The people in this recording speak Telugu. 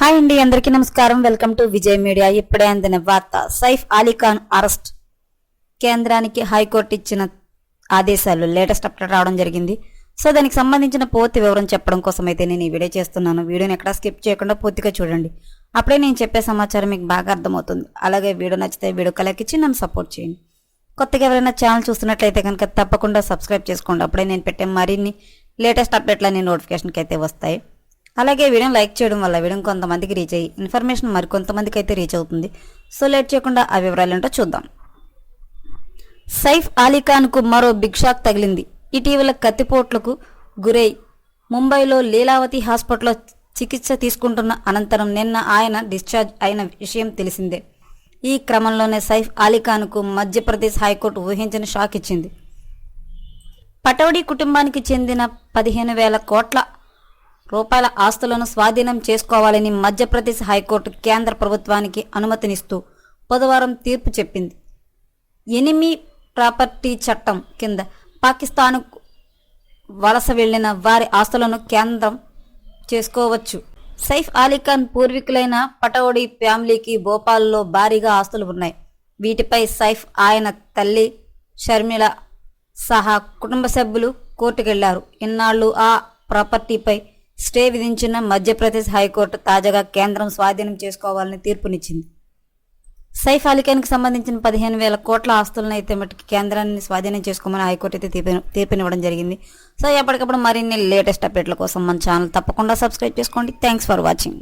హాయ్ అండి అందరికీ నమస్కారం. Welcome to Vijay media. ఇప్పుడే అందిన వార్త సైఫ్ అలీ ఖాన్ అరెస్ట్. కేంద్రానికి హైకోర్టు ఇచ్చిన ఆదేశాలు లేటెస్ట్ అప్డేట్ రావడం జరిగింది. సో దానికి సంబంధించిన పూర్తి వివరం చెప్పడం కోసం అయితే నేను ఈ వీడియో చేస్తున్నాను. వీడియోని ఎక్కడా స్కిప్ చేయకుండా పూర్తిగా చూడండి. అప్పుడే నేను చెప్పే సమాచారం మీకు బాగా అర్థమవుతుంది. అలాగే వీడియో నచ్చితే వీడియో కలెక్కిచ్చి నన్ను సపోర్ట్ చేయండి. కొత్తగా ఎవరైనా ఛానల్ చూస్తున్నట్లయితే కనుక తప్పకుండా సబ్స్క్రైబ్ చేసుకోండి. అప్పుడే నేను పెట్టే మరిన్ని లేటెస్ట్ అప్డేట్లన్నీ నోటిఫికేషన్కి అయితే వస్తాయి. అలాగే వీడియోని లైక్ చేయడం వల్ల వీడియో కొంతమందికి రీచ్ అయ్యి ఇన్ఫర్మేషన్ మరి కొంతమందికి అయితే రీచ్ అవుతుంది. సో లేట్ చేయకుండా ఆ వివరాలు ఏంటో చూద్దాం. సైఫ్ అలీ ఖాన్కు మరో బిగ్ షాక్ తగిలింది. ఇటీవల కత్తిపోట్లకు గురై ముంబైలో లీలావతి హాస్పిటల్లో చికిత్స తీసుకుంటున్న అనంతరం నిన్న ఆయన డిశ్చార్జ్ అయిన విషయం తెలిసిందే. ఈ క్రమంలోనే సైఫ్ అలీ ఖాన్కు మధ్యప్రదేశ్ హైకోర్టు ఊహించని షాక్ ఇచ్చింది. పటౌడీ కుటుంబానికి చెందిన పదిహేను వేల కోట్ల రూపాయల ఆస్తులను స్వాధీనం చేసుకోవాలని మధ్యప్రదేశ్ హైకోర్టు కేంద్ర ప్రభుత్వానికి అనుమతినిస్తూ బుధవారం తీర్పు చెప్పింది. ఎనిమి ప్రాపర్టీ చట్టం కింద పాకిస్తాన్కు వలస వెళ్ళిన వారి ఆస్తులను కేంద్రం చేసుకోవచ్చు. సైఫ్ అలీఖాన్ పూర్వీకులైన పటౌడీ ఫ్యామిలీకి భోపాల్లో భారీగా ఆస్తులు ఉన్నాయి. వీటిపై సైఫ్ ఆయన తల్లి షర్మిల సహా కుటుంబ సభ్యులు కోర్టుకెళ్ళారు. ఇన్నాళ్ళు ఆ ప్రాపర్టీపై స్టే విధించిన మధ్యప్రదేశ్ హైకోర్టు తాజాగా కేంద్రం స్వాధీనం చేసుకోవాలని తీర్పునిచ్చింది. సైఫ్ అలీఖాన్కి సంబంధించిన పదిహేను వేల కోట్ల ఆస్తులను అయితే మటుకు కేంద్రాన్ని స్వాధీనం చేసుకోమని హైకోర్టు అయితే తీర్పునివ్వడం జరిగింది. సో ఎప్పటికప్పుడు మరిన్ని లేటెస్ట్ అప్డేట్ల కోసం మన ఛానల్ తప్పకుండా సబ్స్క్రైబ్ చేసుకోండి. Thanks for watching.